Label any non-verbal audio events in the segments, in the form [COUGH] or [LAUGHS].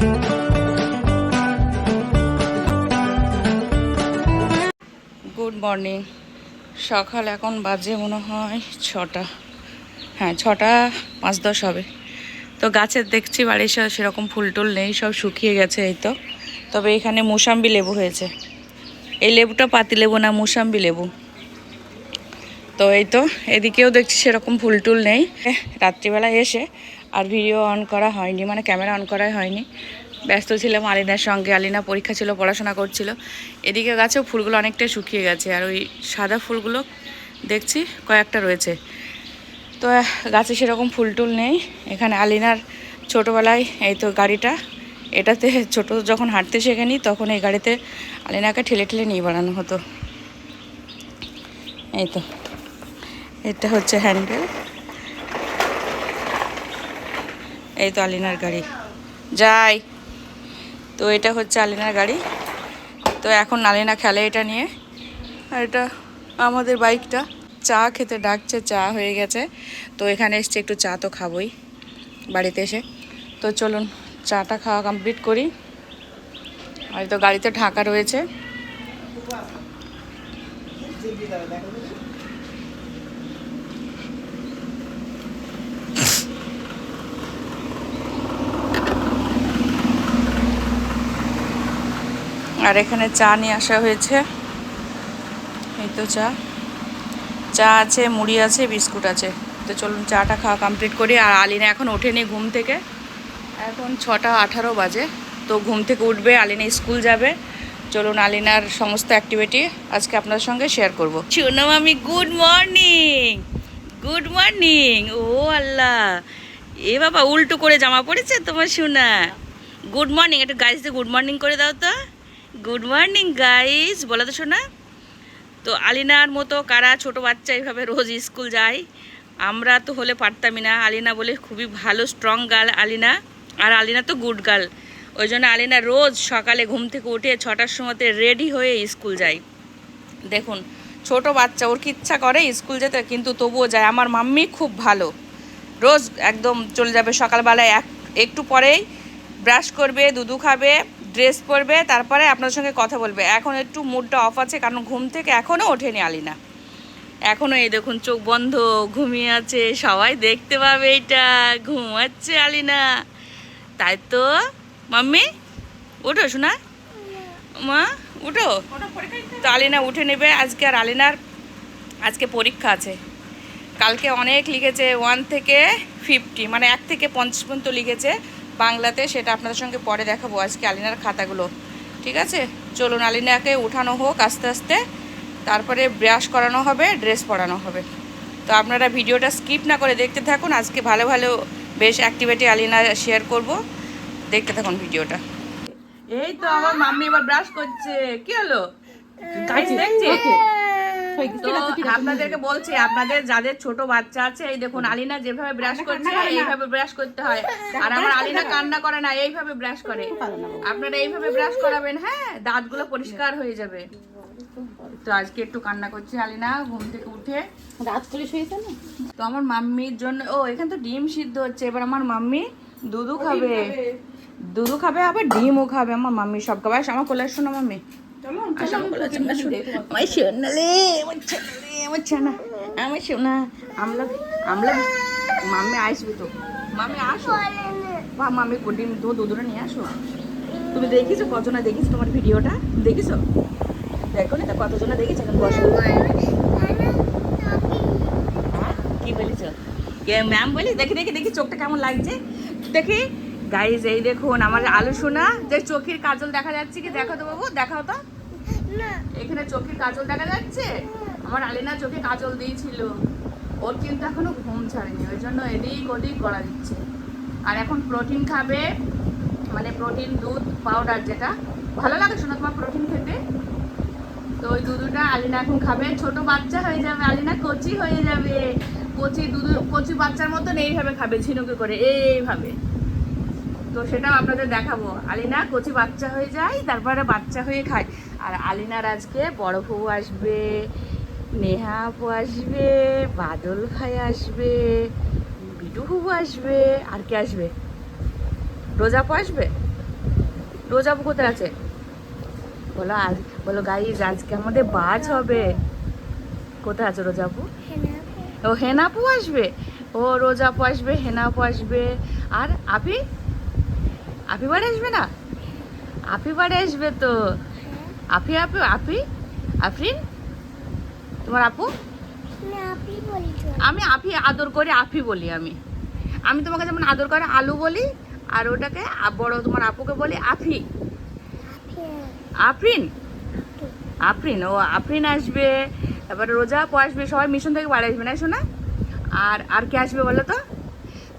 Good morning সকাল এখন বাজে মনে হয় ছটা। হ্যাঁ ছটা পাঁচ দশ হবে। তো গাছের দেখছি বাড়ির সাথে সেরকম ফুল টুল নেই, সব শুকিয়ে গেছে এই তো। তবে এখানে মুসাম্বি লেবু হয়েছে। এই লেবুটা পাতি লেবু না, মুসাম্বি লেবু। তো এই তো, এদিকেও দেখছি সেরকম ফুল টুল নেই। রাত্রিবেলা এসে আর ভিডিও অন করা হয়নি মানে ক্যামেরা অন করাই হয়নি। ব্যস্ত ছিলাম আলিনার সঙ্গে, আলিনা পরীক্ষা ছিল, পড়াশোনা করছিল। এদিকে গাছেও ফুলগুলো অনেকটাই শুকিয়ে গেছে, আর ওই সাদা ফুলগুলো দেখছি কয়েকটা রয়েছে। তো গাছে সেরকম ফুল টুল নেই। এখানে আলিনার ছোটোবেলায় এই তো গাড়িটা, এটাতে ছোট যখন হাঁটতে শেখেনি, তখন এই গাড়িতে আলিনাকে ঠেলে ঠেলে নিয়ে বাড়ানো হতো। এই তো, এটা হচ্ছে হ্যান্ডেল। এই তো আলিনার গাড়ি। যাই। তো এটা হচ্ছে আলিনার গাড়ি। তো এখন আলিনা খেলে এটা নিয়ে। আর এটা আমাদের বাইকটা। চা খেতে ডাকছে, চা হয়ে গেছে। তো এখানে এসছে, একটু চা তো খাবোই বাড়িতে এসে। তো চলুন, চাটা খাওয়া কমপ্লিট করি। আর তো গাড়িতে ঢাকা রয়েছে। আর এখানে চা নিয়ে আসা হয়েছে। এই তো চা। চা আছে, মুড়ি আছে, বিস্কুট আছে। তো চলুন চাটা খাওয়া কমপ্লিট করি। আর আলিনা এখন ওঠেনি ঘুম থেকে। এখন ছটা আঠারো বাজে। তো ঘুম থেকে উঠবে, আলিনা স্কুল যাবে। চলুন আলিনার সমস্ত অ্যাক্টিভিটি আজকে আপনার সঙ্গে শেয়ার করব। শুনো আমি গুড মর্নিং গুড মর্নিং ও আল্লাহ! এ বাবা, উল্টো করে জামা পড়েছে তোমার শোনা গুড মর্নিং একটু গাইজদের গুড মর্নিং করে দাও তো। গুড মর্নিং গাইজ বলো তো শোনা তো আলিনার মতো কারা ছোট বাচ্চা এইভাবে রোজ স্কুল যায়? আমরা তো হলে পারতামই না। আলিনা বলে খুবই ভালো স্ট্রং গার্ল আলিনা। আর আলিনা তো গুড গার্ল ওই জন্য আলিনা রোজ সকালে ঘুম থেকে উঠে ছটার সময়তে রেডি হয়ে স্কুল যায়। দেখুন, ছোট বাচ্চা, ওর কি ইচ্ছা করে স্কুল যেতে? কিন্তু তবুও যায়। আমার মাম্মি খুব ভালো। রোজ একদম চলে যাবে সকালবেলায় এক, একটু পরেই ব্রাশ করবে, দুধু খাবে ড্রেস পরবে, তারপরে আপনার সঙ্গে কথা বলবে। এখন একটু মুডটা অফ আছে, কারণ ঘুম থেকে এখনও ওঠেনি আলিনা। এখনও এই দেখুন চোখ বন্ধ, ঘুমিয়ে আছে, সবাই দেখতে পাবে এটা, ঘুমাচ্ছে আলিনা। তাই তো, মাম্মি উঠো শোনা মা উঠো তো আলিনা উঠে নেবে, আজকে আর আলিনার আজকে পরীক্ষা আছে। কালকে অনেক লিখেছে ওয়ান থেকে ফিফটি মানে এক থেকে পঞ্চাশ পর্যন্ত লিখেছে। বাংলাতে সেটা আপনাদের সঙ্গে পরে দেখাবো আজকে আলিনার খাতাগুলো। ঠিক আছে? চলুন আলিনাকে উঠানো হোক আস্তে আস্তে। তারপরে ব্রাশ করানো হবে ড্রেস পরানো হবে। তো আপনারা ভিডিওটা স্কিপ না করে দেখতে থাকুন। আজকে ভালো ভালো বেশ অ্যাক্টিভিটি আলিনা শেয়ার করব। দেখতে থাকুন ভিডিওটা। এই তো আমার মাম্মি এবার ব্রাশ করছে। কি হলো? দেখছি। আপনাদেরকে বলছি আপনাদের যাদের ছোট বাচ্চা আছে এই দেখুন আলিনা যেভাবে ব্রাশ করছে এইভাবে ব্রাশ করতে হয়। আর আমার আলিনা কান্না করে না এইভাবে ব্রাশ করে। আপনারা এইভাবে ব্রাশ করাবেন হ্যাঁ দাঁতগুলো পরিষ্কার হয়ে যাবে। তো আজকে একটু কান্না করছে আলিনা ঘুম থেকে উঠে। রাত করে শুয়েছে না? তো আমার মাম্মির জন্য ও এখানে তো ডিম সিদ্ধ হচ্ছে এবার আমার মাম্মি দুধু খাবে। দুধু খাবে আবার ডিমও খাবে আমার মাম্মি সব খাবে। আমার কোলে আসো না মাম্মি। আমার কোলে আসো, আসো। আমার সোনালে আমার সোনালে আমার সোনা আমার সোনা আমলা আমলা মাম্মি আসবে তো মাম্মি আসো বা মাম্মি ডিম দু দুধটা নিয়ে আসো তুমি দেখিছো কজনা দেখিছো তোমার ভিডিওটা দেখিছো দেখো না কতজনা দেখিছো এখন বসো? কি বলেছ ম্যাম বলি দেখি দেখি দেখি চোখটা কেমন লাগছে দেখি গাইজ এই দেখুন আমার আলু সোনা যে চোখের কাজল দেখা যাচ্ছে কি? দেখো তো বাবু দেখাও তো। এখানে চোখের কাজল দেখা যাচ্ছে? আমার আলিনা চোখে কাজল দিয়েছিল। ওর কিন্তু এখনও ঘুম ছাড়েনি ওই জন্য এদিক ওদিক করা দিচ্ছে। আর এখন প্রোটিন খাবে মানে প্রোটিন দুধ পাউডার যেটা। ভালো লাগে শোনা তোমার প্রোটিন খেতে? তো ওই দুধটা আলিনা এখন খাবে। ছোট বাচ্চা হয়ে যাবে আলিনা কচি হয়ে যাবে। কচি দুধ কচি বাচ্চার মতন এইভাবে খাবে ঝিনুকে করে এইভাবে। তো সেটাও আপনাদের দেখাবো। আলিনা কচি বাচ্চা হয়ে যায় তারপরে বাচ্চা হয়ে খায়। আর আলিনার আজকে বড় বউ আসবে নেহা আপু আসবে বাদল ভাই আসবে বিটু হুবু আসবে আর কে আসবে? রোজা আপু আসবে? রোজাবু কোথায় আছে? বলো আজ বলো গাইজ আজকে আমাদের বাজ হবে। কোথায় আছে রোজাবু ও হেনাপু আসবে। ও রোজাপু আসবে হেনাপু আসবে। আর আপি? আপি বাড়ি আসবে না? আপি বাড়ি আসবে তো। আপি আপি আপি আফরিন? তোমার আপু? আমি আপি আদর করে আফি বলি আমি। আমি তোমাকে যেমন আদর করে আলু বলি আর ওটাকে বড় তোমার আপুকে বলি আফি আফরিন? আফরিন ও আফরিন আসবে। তারপরে রোজা আপু আসবে সবাই মিশন থেকে বাড়ি আসবে না শোনা? আর আর কে আসবে বলো তো?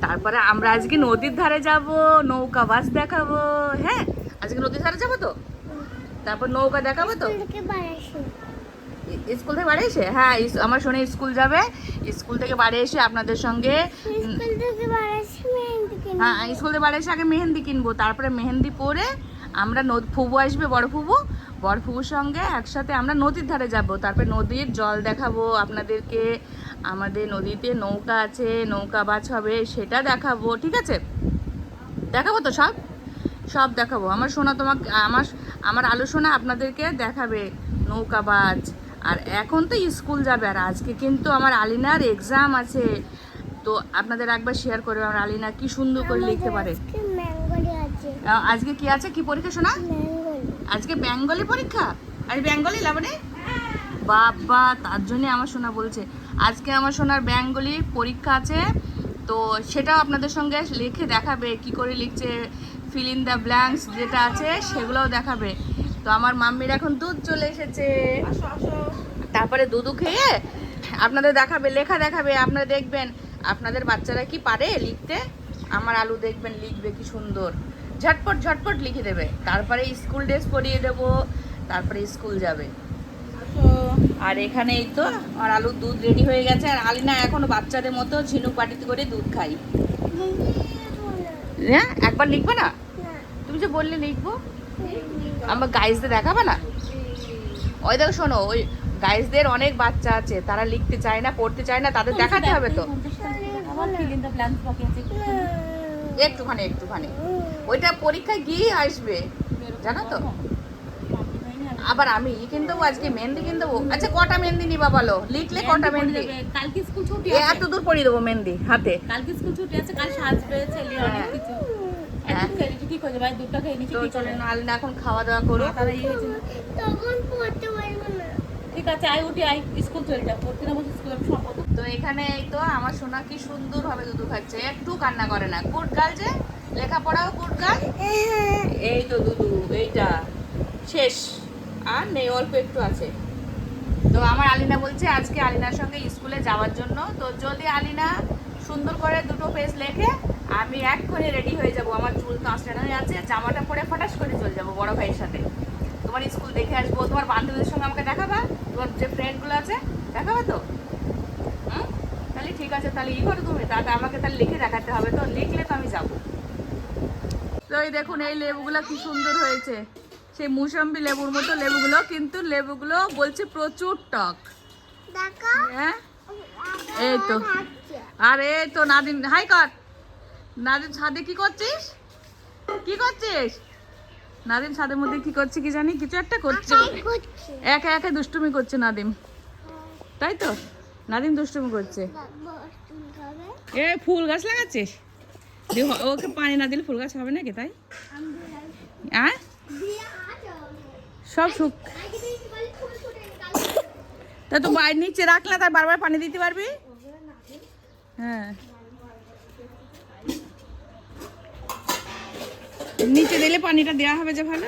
তারপরে আমরা আজকে নদীর ধারে যাব নৌকা বাস দেখাবো হ্যাঁ? আজকে নদীর ধারে যাব তো? তারপর নৌকা দেখাবো তো? স্কুল থেকে বাড়ি এসে। হ্যাঁ আমার শোনে স্কুল যাবে। স্কুল থেকে বাড়ি এসে আপনাদের সঙ্গে হ্যাঁ স্কুল থেকে বাড়ি এসে আগে মেহেন্দি কিনবো তারপরে মেহেন্দি পরে আমরা নদ ফুবু আসবে বড় ফুবু। বড় ফুবুর সঙ্গে একসাথে আমরা নদীর ধারে যাব তারপরে নদীর জল দেখাবো আপনাদেরকে। আমাদের নদীতে নৌকা আছে নৌকা বাছ হবে সেটা দেখাবো ঠিক আছে? দেখাবো তো সব? সব দেখাবো। আমার সোনা তোমাকে আমার আমার আলোচনা আপনাদেরকে দেখাবে নৌকা নৌকাবাজ আর এখন তো স্কুল যাবে আর আজকে কিন্তু আমার আলিনার এক্সাম আছে। তো আপনাদের একবার শেয়ার করবে আমার আলিনা কি সুন্দর করে লিখতে পারে। আজকে কি আছে? কি পরীক্ষা শোনা আজকে বেঙ্গলি পরীক্ষা? আর বেঙ্গলি লাবণে বাবা তার জন্য আমার সোনা বলছে। আজকে আমার সোনার বেঙ্গলি পরীক্ষা আছে তো সেটাও আপনাদের সঙ্গে লিখে দেখাবে কি করে লিখছে ফিল ইন দ্য ব্ল্যাঙ্কস যেটা আছে সেগুলোও দেখাবে। তো আমার মাম্মির এখন দুধ চলে এসেছে। তারপরে দুধু খেয়ে আপনাদের দেখাবে লেখা দেখাবে আপনারা দেখবেন আপনাদের বাচ্চারা কি পারে লিখতে? আমার আলু দেখবেন লিখবে কি সুন্দর। ঝটপট ঝটপট লিখে দেবে। তারপরে স্কুল ড্রেস পরিয়ে দেবো তারপরে স্কুল যাবে। আর এখানে এই তো আর আলুর দুধ রেডি হয়ে গেছে। আর আলিনা এখনও বাচ্চাদের মতো ঝিনুক বাটিতে করে দুধ খাই হ্যাঁ? একবার লিখবে না? তুমি যে বললে লিখব? আমার গাইজদের দেখাবে না? ওই দেখো শোনো ওই গাইজদের অনেক বাচ্চা আছে তারা লিখতে চায় না পড়তে চায় না তাদের দেখাতে হবে তো। একটুখানি। একটুখানি ওইটা পরীক্ষায় গিয়ে আসবে জানো তো? আবার আমি কিন্তু আজকে মেহেন্দি কিনতে দেবো। আচ্ছা কটা মেহেন্দি নিবা বলো? লিখলে কটা মেহেন্দি? কালকে স্কুল ছুটি আছে। এত দূর পরিয়ে দেবো মেহেন্দি হাতে। কালকে স্কুল ছুটি আছে কাল সাজবে ছেলে অনেক হ্যাঁ। কিছু। হ্যাঁ। এখন খাওয়া দাওয়া করো। ঠিক আছে আয় উঠি আয় স্কুল চলে স্কুল সম্পর্ক তো এখানে এই তো আমার সোনা কি সুন্দর ভাবে দুধু খাচ্ছে। একটু কান্না করে না। গুড গার্ল যে লেখাপড়াও গুড গার্ল? এই তো দুধু এইটা। শেষ। আর নেই, অল্প একটু আছে। তো আমার আলিনা বলছে, আজকে আলিনার সঙ্গে স্কুলে যাওয়ার জন্য। তো যদি আলিনা, সুন্দর করে দুটো পেজ লেখে, আমি এক্ষুনি রেডি হয়ে যাব। আমার চুল কাঁচড়ানো হয়ে আছে জামাটা পরে ফটাস করে চলে যাব বড় ভাইয়ের সাথে। তোমার স্কুল দেখে আসব, তোমার বান্ধবীদের সঙ্গে আমাকে দেখাবা, তোমার যে ফ্রেন্ডগুলো আছে, দেখাবে তো? হুম? তাহলে ঠিক আছে, তাহলে ই করো তুমি, তাহলে আমাকে তাহলে লিখে দেখাতে হবে। তো লিখলে তো আমি যাব। তো এই দেখুন, এই লেবুগুলো কি সুন্দর হয়েছে। সেই মুসম্বি লেবুর মতো লেবুগুলো কিন্তু লেবুগুলো বলছে প্রচুর টক। হ্যাঁ? এই তো। আর এই তো নাদিন হাই কর। নাদিন ছাদে কি করছিস? কি করছিস? নাদিম ছাদের মধ্যে কি করছে কি জানি? কিছু একটা করছে একা একা দুষ্টুমি করছে নাদিম। তাই তো? নাদিম দুষ্টুমি করছে। এ ফুল গাছ লাগাচ্ছিস? ওকে পানি না দিলে ফুল গাছ হবে নাকি তাই? হ্যাঁ সব সুখ তা তো বাইরে নিচে রাখলে তার বারবার পানি দিতে পারবি? হ্যাঁ। নিচে দিলে পানিটা দেওয়া হবে যে ভালো।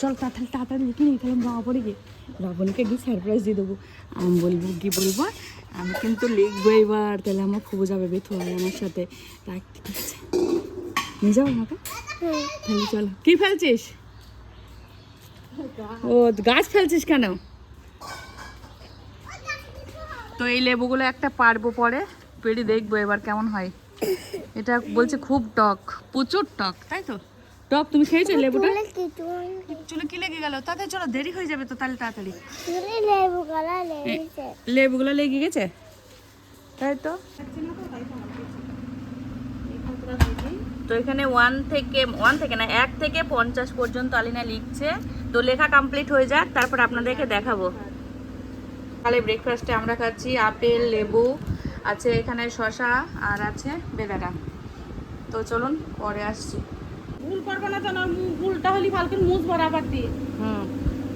চল তাড়াতাড়ি তাড়াতাড়ি লিখে নিই তাহলে বাবা পড়ে গিয়ে রাবণীকে গিয়ে সারপ্রাইজ দিয়ে দেবো। আমি বলব কি বলব? আমি কিন্তু লিখব এবার তাহলে আমার খুব যাবে বেথু হয় আমার সাথে। রাখ ঠিক আছে নিয়ে যাব আমাকে। তাহলে চলো। কি ফেলছিস? ও গাছ ফেলছিস কেন? তো এই লেবুগুলো একটা পারব পরে পেড়ে দেখব এবার কেমন হয়। এটা বলছে খুব টক প্রচুর টক তাই তো? টক তুমি খেয়েছো লেবুটা? চলো কি লেগে গেল? তাতে চলো দেরি হয়ে যাবে তো তাহলে তাড়াতাড়ি। লেবুগুলো লেগে গেছে? তাই তো? তো এখানে ওয়ান থেকে ওয়ান থেকে না এক থেকে পঞ্চাশ পর্যন্ত আলিনা লিখছে। তো লেখা কমপ্লিট হয়ে যাক তারপর আপনাদেরকে দেখাবো। তাহলে ব্রেকফাস্টে আমরা খাচ্ছি আপেল লেবু আছে এখানে শশা আর আছে বেদানা। তো চলুন পরে আসছি। ভুল করবে না জানো মু- ভুলটা হলি ফালকে মুজ বরাবর দিয়ে হুম।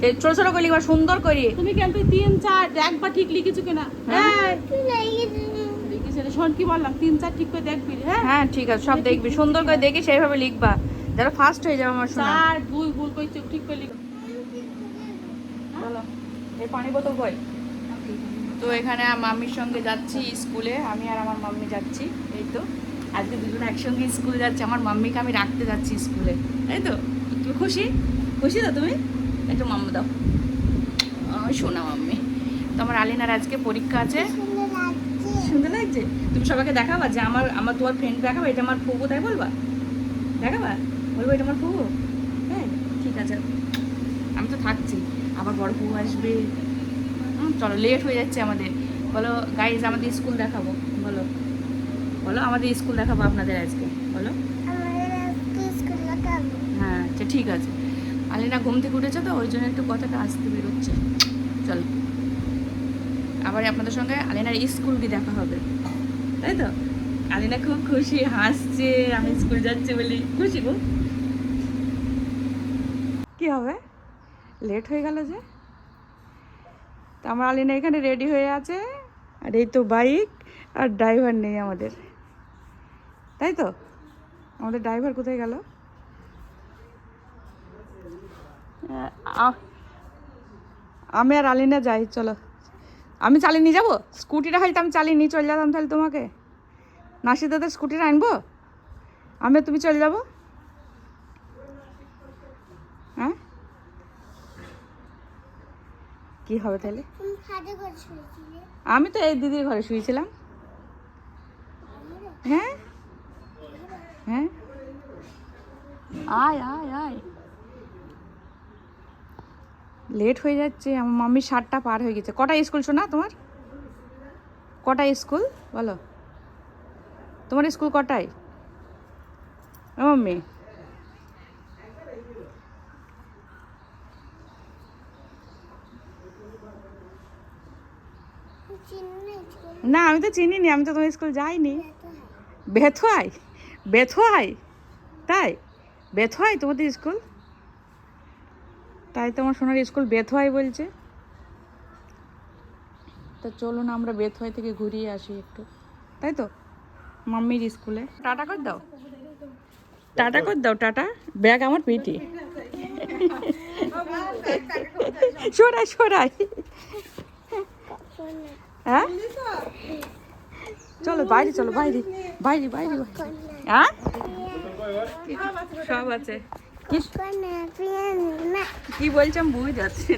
এই ছোট ছোট করে লিখবা সুন্দর করে। তুমি কেন তুই তিন চার একবার ঠিক লিখেছো কিনা। হ্যাঁ। হ্যাঁ শোন কি বললাম তিন চার ঠিক করে দেখবি হ্যাঁ? হ্যাঁ ঠিক আছে সব দেখবি সুন্দর করে দেখি সেইভাবে লিখবা। যারা ফার্স্ট হয়ে যাবে আমার শোনা। চার দুই ভুল করে ঠিক করে লিখ চলো এই পানি বোতল কই? তো এখানে মাম্মির সঙ্গে যাচ্ছি স্কুলে আমি আর আমার মাম্মি যাচ্ছি এই তো। আজকে দুজন একসঙ্গে স্কুলে যাচ্ছি আমার মাম্মিকে আমি রাখতে যাচ্ছি স্কুলে তাই তো। তুমি খুশি? খুশি তো তুমি? একটু মাম্মু দাও। ওই শোনা মাম্মি তো আমার আলিনার আজকে পরীক্ষা আছে? সুন্দর লাগছে। তুমি সবাইকে দেখাবা যে আমার আমার তোমার ফ্রেন্ড দেখাবা এটা আমার ফুবু তাই বলবা? দেখাবা? বলব এটা আমার ফুবু হ্যাঁ ঠিক আছে। আমি তো থাকছি। আবার বড় বউ আসবে। চলো লেট হয়ে যাচ্ছে আমাদের। বলো গাইজ আমাদের স্কুল দেখাবো। বলো বলো, আমাদের স্কুল দেখাবো আপনাদের আজকে। বলো। হ্যাঁ আচ্ছা ঠিক আছে। আলিনা, ঘুম থেকে উঠেছে তো, ওই জন্য একটু কথাটা আসতে বেরোচ্ছে। চলো। আবার আপনাদের সঙ্গে আলিনার স্কুল দিয়ে দেখা হবে। তাই তো? আলিনা খুব খুশি, হাসছে, আমি স্কুল যাচ্ছি বলে। খুশি গো। কি হবে? লেট হয়ে গেল যে। তো আমার আলিনা এখানে রেডি হয়ে আছে। আর এই তো বাইক আর ড্রাইভার নেই আমাদের। তাই তো? আমাদের ড্রাইভার কোথায় গেল? আমি আর আলিনা যাই, চলো। আমি চালিয়ে নিয়ে যাব? স্কুটিটা হয়তো আমি চালিয়ে নিয়ে চলে যেতাম তাহলে তোমাকে। নাসি দাদার স্কুটিটা আনব? আমি তুমি চলে যাব? কি হবে তাহলে? আমি তো এই দিদির ঘরে শুয়েছিলাম। হ্যাঁ? হ্যাঁ? আয় আয় আয়। লেট হয়ে যাচ্ছে আমার মাম্মির সাতটা পার হয়ে গেছে। কটা স্কুল শোনা তোমার? কটা স্কুল? বলো। তোমার স্কুল কটায়? মাম্মি চিনি স্কুল না আমি তো চিনি নি আমি তো তোমার স্কুল যাইনি। বেথুয়াই বেথুয়াই তাই? বেথুয়াই তোমাদের স্কুল? তাই তোমার সোনার স্কুল বেথুয়াই বলছে। তো চলুন আমরা বেথুয়াই থেকে ঘুরিয়ে আসি একটু। তাই তো? মাম্মির স্কুলে। টাটা করে দাও। টাটা করে দাও টাটা। ব্যাগ আমার পিটি [LAUGHS] সরাই সরাই। হ্যাঁ? চলো বাইরে চলো বাইরে বাইরে বাইরে। হ্যাঁ? সব আছে। কি? বুঝে যাচ্ছি।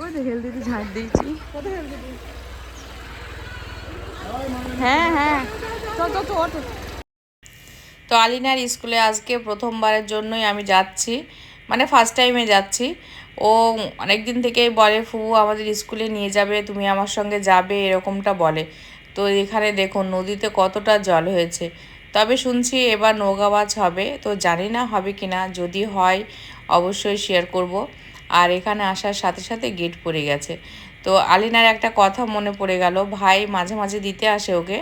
ওই হেলদি ঝাঁট দিয়েছি। হ্যাঁ হ্যাঁ। তো আলিনার স্কুলে আজকে প্রথমবারের জন্যই আমি যাচ্ছি। মানে ফার্স্ট টাইমে যাচ্ছি। ও অনেক দিন থেকেই বলে ফুবু আমাদের স্কুলে নিয়ে যাবে, তুমি আমার সঙ্গে যাবে, এরকমটা বলে। তো এখানে দেখুন, নদীতে কতটা জল হয়েছে। তবে শুনছি এবার নৌকাবাজ হবে, তো জানি না হবে কি না, যদি হয় অবশ্যই শেয়ার করব। আর এখানে আসার সাথে সাথে গেট পড়ে গেছে। তো আলিনার একটা কথা মনে পড়ে গেল, ভাই, মাঝে মাঝে দিতে আসে ওকে।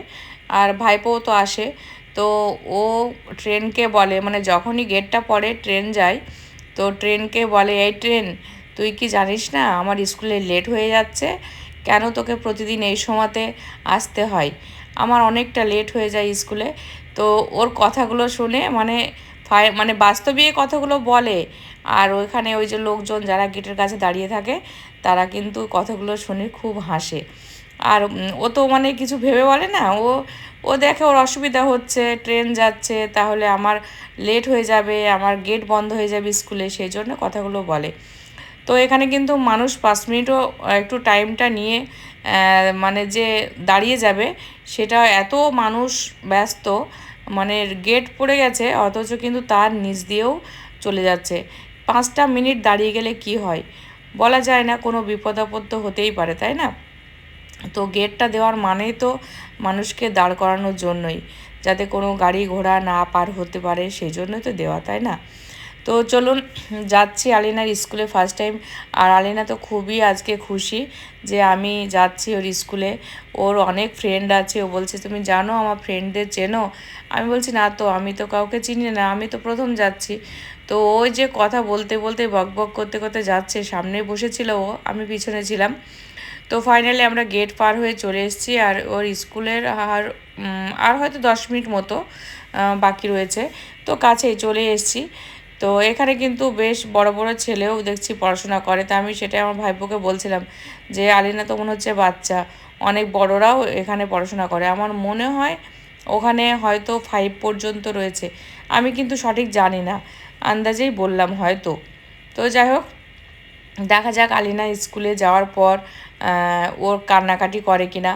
আর ভাইপোও তো আসে। তো ও ট্রেনকে বলে মানে যখনই গেটটা পড়ে ট্রেন যায় তো ট্রেনকে বলে, এই ট্রেন, তুই কি জানিস না, আমার স্কুলে লেট হয়ে যাচ্ছে? কেন তোকে প্রতিদিন এই সময়তে আসতে হয়? আমার অনেকটা লেট হয়ে যায় স্কুলে। তো ওর কথাগুলো শুনে মানে মানে বাস্তবে কথাগুলো বলে, আর ওইখানে ওই যে লোকজন যারা গেটের কাছে দাঁড়িয়ে থাকে, তারা কিন্তু কথাগুলো শুনে খুব হাসে। আর ও তো মানে কিছু ভেবে বলে না, ও ও দেখে ওর অসুবিধা হচ্ছে ট্রেন যাচ্ছে, তাহলে আমার লেট হয়ে যাবে, আমার গেট বন্ধ হয়ে যাবে স্কুলে, সেই জন্য কথাগুলো বলে। তো এখানে কিন্তু মানুষ পাঁচ মিনিটও একটু টাইমটা নিয়ে মানে যে দাঁড়িয়ে যাবে, সেটা এত মানুষ ব্যস্ত মানে গেট পড়ে গেছে, অথচ কিন্তু তার নিচ দিয়েও চলে যাচ্ছে। পাঁচটা মিনিট দাঁড়িয়ে গেলে কি হয়? বলা যায় না, কোনো বিপদ আপদ তো হতেই পারে, তাই না? তো গেটটা দেওয়ার মানে তো মানুষকে দাঁড় করানোর জন্যই, যাতে কোনো গাড়ি ঘোড়া না পার হতে পারে, সেই জন্যই তো দেওয়া, তাই না? তো চলুন, যাচ্ছি আলিনার স্কুলে ফার্স্ট টাইম আর আলিনা তো খুবই আজকে খুশি যে আমি যাচ্ছি ওর স্কুলে। ওর অনেক ফ্রেন্ড আছে, ও বলছে, তুমি জানো আমার ফ্রেন্ডদের চেনো? আমি বলছি, না তো, আমি তো কাউকে চিনি না, আমি তো প্রথম যাচ্ছি। তো ওই যে কথা বলতে বলতে, বক বক, করতে করতে যাচ্ছে সামনে বসেছিল ও, আমি পিছনে ছিলাম। তো ফাইনালি আমরা গেট পার হয়ে চলে এসেছি আর ওর স্কুলের আর আর হয়তো দশ মিনিট মতো বাকি রয়েছে। তো কাছেই চলে এসেছি। তো এখানে কিন্তু বেশ বড় বড় ছেলেও দেখছি পড়াশোনা করে। তা আমি সেটাই আমার ভাইপোকে বলছিলাম যে, আলিনা তো মনে হচ্ছে বাচ্চা। অনেক বড়রাও এখানে পড়াশোনা করে। আমার মনে হয় ওখানে হয়তো ফাইভ পর্যন্ত রয়েছে। আমি কিন্তু সঠিক জানি না। আন্দাজেই বললাম হয়তো। তো যাই হোক, দেখা যাক আলিনা স্কুলে যাওয়ার পর ওর কান্নাকাটি করে কিনা।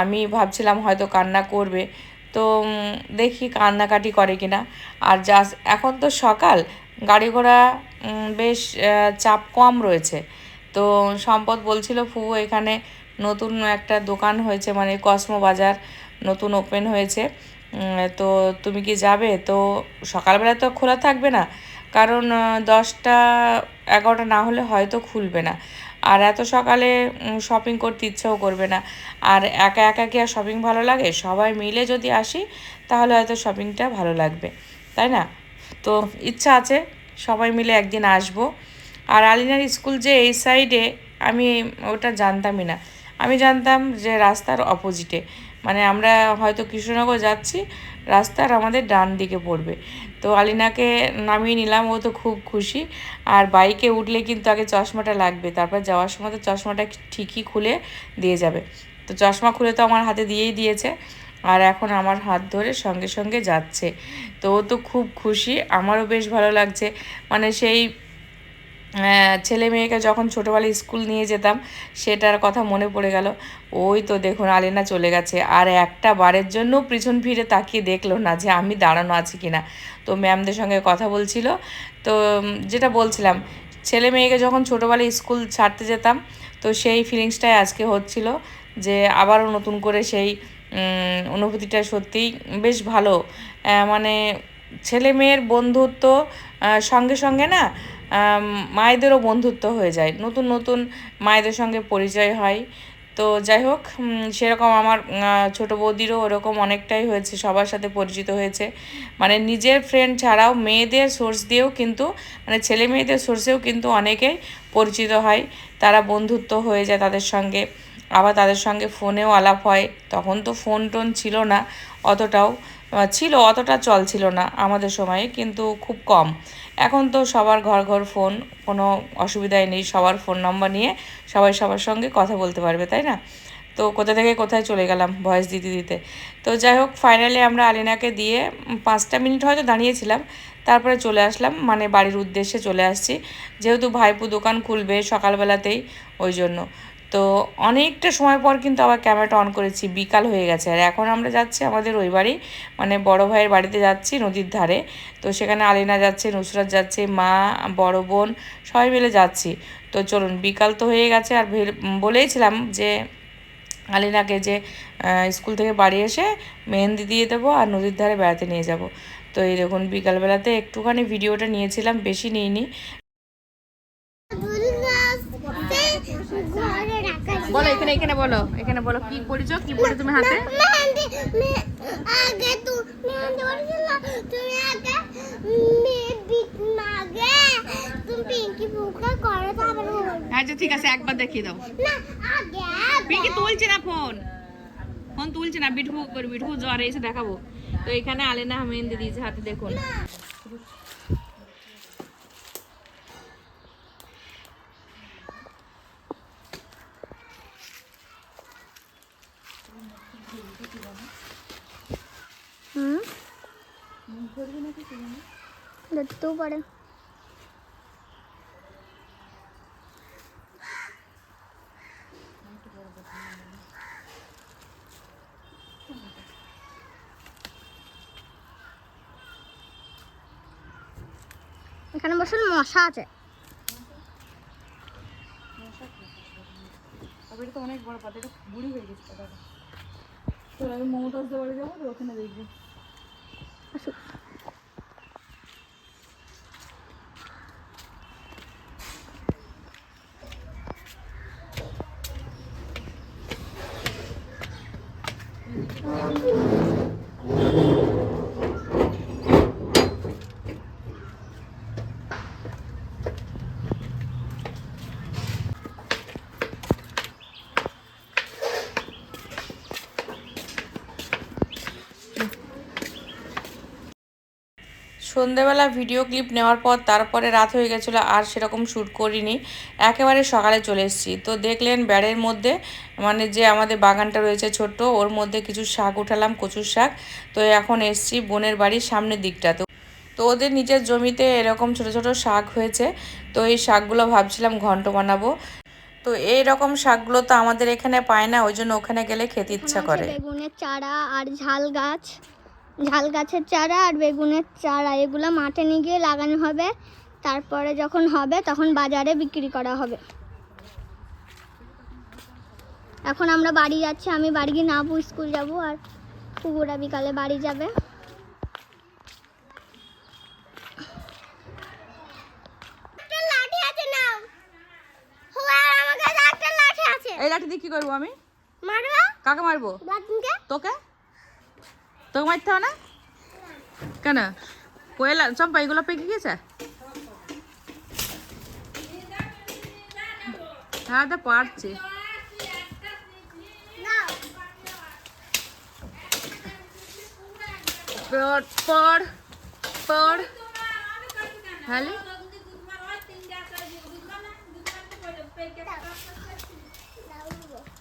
আমি ভাবছিলাম হয়তো কান্না করবে। তো দেখি কান্নাকাটি করে কিনা। আর যা এখন তো সকাল। গাড়ি ঘোড়া বেশ চাপ কম রয়েছে। তো, সম্পদ বলছিল ফু এখানে নতুন একটা দোকান হয়েছে মানে কসমো বাজার নতুন ওপেন হয়েছে। তো তুমি কি যাবে? তো, সকালবেলা তো খোলা থাকবে না। কারণ দশটা এগারোটা না হলে হয়তো খুলবে না। আর এত সকালে শপিং করতে ইচ্ছেও করবে না। আর একা একা কি আর শপিং ভালো লাগে? সবাই মিলে যদি আসি, তাহলে হয়তো শপিংটা ভালো লাগবে। তাই না? তো ইচ্ছা আছে, সবাই মিলে একদিন আসব। আর আলিনার স্কুল যে এই সাইডে আমি ওটা জানতামই না। আমি জানতাম যে রাস্তার অপোজিটে মানে আমরা হয়তো কৃষ্ণনগর যাচ্ছি, রাস্তার আমাদের ডান দিকে পড়বে। তো আলিনাকে নামিয়ে নিলাম, ও তো খুব খুশি। আর বাইকে উঠলে কিন্তু আগে চশমাটা লাগবে, তারপর যাওয়ার সময় তো চশমাটা ঠিকই খুলে দিয়ে যাবে। তো চশমা খুলে তো আমার হাতে দিয়েই দিয়েছে, আর এখন আমার হাত ধরে সঙ্গে সঙ্গে যাচ্ছে। তো ও তো খুব খুশি, আমারও বেশ ভালো লাগছে। মানে সেই ছেলে মেয়েকে যখন ছোটোবেলায় স্কুল নিয়ে যেতাম, সেটার কথা মনে পড়ে গেল। ওই তো দেখুন, আলেনা চলে গেছে। আর একটা বারের জন্য পিছন ফিরে তাকিয়ে দেখল না যে আমি দাঁড়ানো আছি কিনা। তো ম্যামদের সঙ্গে কথা বলছিল। তো যেটা বলছিলাম, ছেলে মেয়েকে যখন ছোটোবেলায় স্কুল ছাড়তে যেতাম, তো সেই ফিলিংসটাই আজকে হচ্ছিল যে আবারও নতুন করে সেই অনুভূতিটা সত্যিই বেশ ভালো। মানে ছেলে মেয়ের বন্ধুত্ব সঙ্গে সঙ্গে না মায়েদেরও বন্ধুত্ব হয়ে যায়। নতুন নতুন মায়েদের সঙ্গে পরিচয় হয়। তো যাই হোক সেরকম আমার ছোট বৌদিরও ওরকম অনেকটাই হয়েছে, সবার সাথে পরিচিত হয়েছে। মানে নিজের ফ্রেন্ড ছাড়াও মেয়েদের সোর্স দিয়েও কিন্তু মানে ছেলে মেয়েদের সোর্সেও কিন্তু অনেকেই পরিচিত হয়। তারা বন্ধুত্ব হয়ে যায় তাদের সঙ্গে। আবার তাদের সঙ্গে ফোনেও আলাপ হয়। তখন তো ফোন টোন ছিল না অতটাও ছিল, অতটা চল ছিল না আমাদের সময়ে, কিন্তু খুব কম। এখন তো সবার ঘর ঘর ফোন, কোনো অসুবিধাই নেই, সবার ফোন নম্বর নিয়ে সবাই সবার সঙ্গে কথা বলতে পারবে, তাই না? তো কোথা থেকে কোথায় চলে গেলাম ভয়েস দিতে দিতে। তো যাই হোক ফাইনালি আমরা আলিনাকে দিয়ে পাঁচটা মিনিট হয়তো দাঁড়িয়েছিলাম, তারপরে চলে আসলাম মানে বাড়ির উদ্দেশ্যে চলে আসছি। যেহেতু ভাইপু দোকান খুলবে সকালবেলাতেই, ওই জন্য। তো অনেকটা সময় পর কিন্তু আবার ক্যামেরাটা অন করেছি, বিকাল হয়ে গেছে। আর এখন আমরা যাচ্ছি আমাদের ওই বাড়ি মানে বড় ভাইয়ের বাড়িতে যাচ্ছি নদীর ধারে। তো সেখানে আলিনা যাচ্ছে, নুসরাত যাচ্ছে, মা, বড় বোন সবাই মিলে যাচ্ছি। তো চলুন, বিকাল তো হয়ে গেছে আর বলেইছিলাম যে আলিনাকে যে স্কুল থেকে বাড়ি এসে মেহেন্দি দিয়ে দেবো আর নদীর ধারে বেড়াতে নিয়ে যাব। তো এই দেখুন, বিকালবেলাতে একটুখানি ভিডিওটা নিয়েছিলাম, বেশি নিইনি ঘরে রাখা ছিল। বলো এখানে এখানে বলো এখানে বলো কি পড়েছো? কি পড়ে তুমি হাতে? আগে তুমি আগে আগে তুমি বলব। আচ্ছা ঠিক আছে একবার দেখিয়ে দাও। আগে পিঙ্কি তুলছে না ফোন। ফোন তুলছে না করে বিঠু জ্বরে এসে দেখাবো। তো এখানে আলেনা মেহেন্দি দিয়েছে হাতে দেখুন হুম ধরতেও পারে এখানে বসুন মশা আছে। তো অনেক বড় পাতা বুড়ি হয়ে গেছে। তো আমি মমতাজদের বাড়ি যাব ওখানে দেখব। Thank you. সন্ধেবেলা ভিডিও ক্লিপ নেওয়ার পর তারপরে রাত হয়ে গেছিল আর সেরকম শ্যুট করিনি। একেবারে সকালে চলে এসেছি। তো দেখলেন ব্যাড়ের মধ্যে মানে যে আমাদের বাগানটা রয়েছে ছোট্ট ওর মধ্যে কিছু শাক উঠালাম কচুর শাক। তো এখন এসছি বোনের বাড়ির সামনের দিকটাতে। তো ওদের নিজের জমিতে এরকম ছোট ছোট শাক হয়েছে। তো এই শাকগুলো ভাবছিলাম ঘন্ট বানাবো। তো এই রকম শাকগুলো তো আমাদের এখানে পায় না ওই জন্য ওখানে গেলে খেতে ইচ্ছা করে। বেগুনের চারা আর ঝাল গাছ। ঝাল গাছের চারা আর বেগুনের চারা এগুলো মাঠে নিয়ে গিয়ে লাগানো হবে। তারপরে যখন হবে তখন বাজারে বিক্রি করা হবে। এখন আমরা বাড়ি যাচ্ছি আমি বাড়ি গিয়ে নাবু স্কুল যাব আর কুকুরা বিকালে বাড়ি যাবে। এই লাঠি দিয়ে কি করব আমি? মারবা? কাকে মারবো? তোকে? তোকে মারতে হবে না? কেন? কোয়েলা, চম্পা, এগুলো পেকে গেছে? হ্যাঁ তো পারছি। পড় পড় হ্যালি?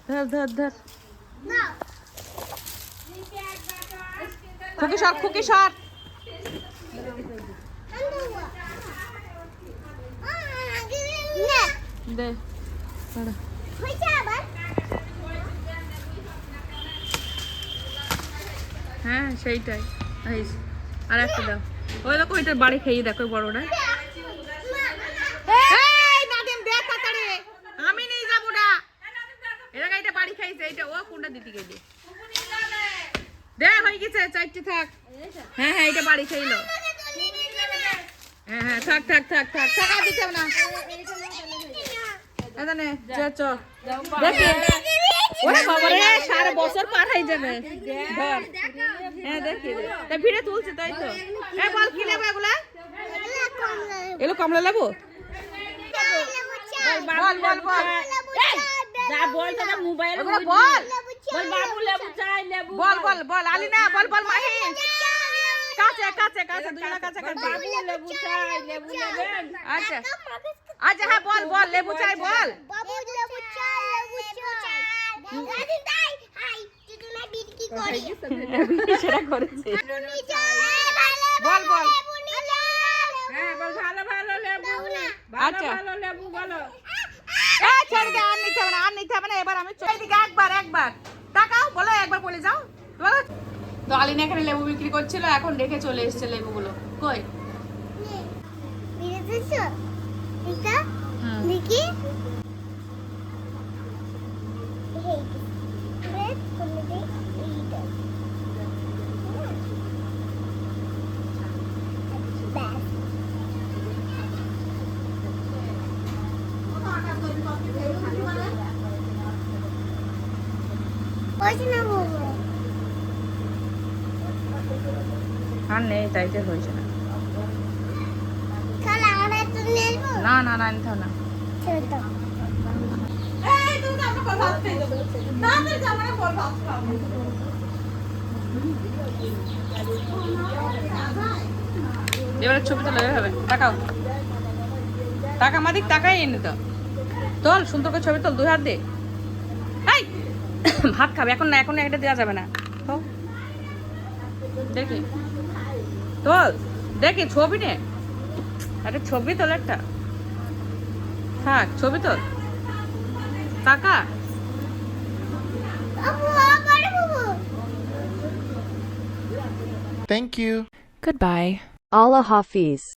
ধর ধর ধর। খুকি সর দে হ্যাঁ সেইটাই। আর একটা দাও। ওই দেখো ওইটার বাড়ি খেয়ে দেখো বড়টা এই নাদিম দেখ তাড়াতাড়ি আমি নিয়ে যাব না এরা গাইটা বাড়ি খাইছে এইটা ও কোনটা দিতে গেলি দে হয়ে গেছে চারটে থাক। হ্যাঁ হ্যাঁ এটা বাড়ি খাইলো হ্যাঁ হ্যাঁ থাক থাক থাক থাক। টাকা দিতে হবে না। এখানে চ চ। দেখি। ওরে বাবা রে সারা বছর পার হয়ে যাবে ধর। হ্যাঁ দেখি তা ভিড়ে তুলছে তাই তো। এ বল কি নেব এগুলা? এগুলো কমলা নেব বল বল বল। যা বল দাদা মোবাইল বল। বল বাবু লেবু চাই লেবু বল বল বল আলিনা বল বল মাহি কাছে কাছে কাছে দুজনা কাছে কাছে বাবু লেবু চাই লেবু নেবেন আচ্ছা আচ্ছা হ্যাঁ বল বল লেবু চাই বল বাবু লেবু চাই লেবু চাই দাদি তাই হাই তুই না বিট কি করি সেটা করেছে বল বল, বল। হ্যাঁ বল ভালো ভালো লেবু ভালো আচ্ছা। ভালো লেবু বলো এ ছেড়ে আর নিতে হবে না, আর নিতে হবে না, এবার আমি চলে দিকে একবার একবার। টাকাও বলো, একবার বলে যাও। বলো। এখানে লেবু বিক্রি করছিল, এখন রেখে চলে এসেছে লেবুগুলো। কই? দেখি এই রেড কোনটা এইটা ব্যাস ওই না বাবু আর নেই তাইতে হয়েছে না। না না না নিতে না। এবারে ছবি তোলা হবে। টাকাও টাকা আমাদের টাকাই এনে তো। তোল সুন্দর করে ছবি তোল দুই হাত দে। এই ভাত খাবে এখন না এখন একটা দেওয়া যাবে না। তো। দেখি। তোল দেখি ছবি নে। একটা ছবি তোল একটা। থাক ছবি তোল। কাকা। Thank you. Goodbye. Allah Hafiz.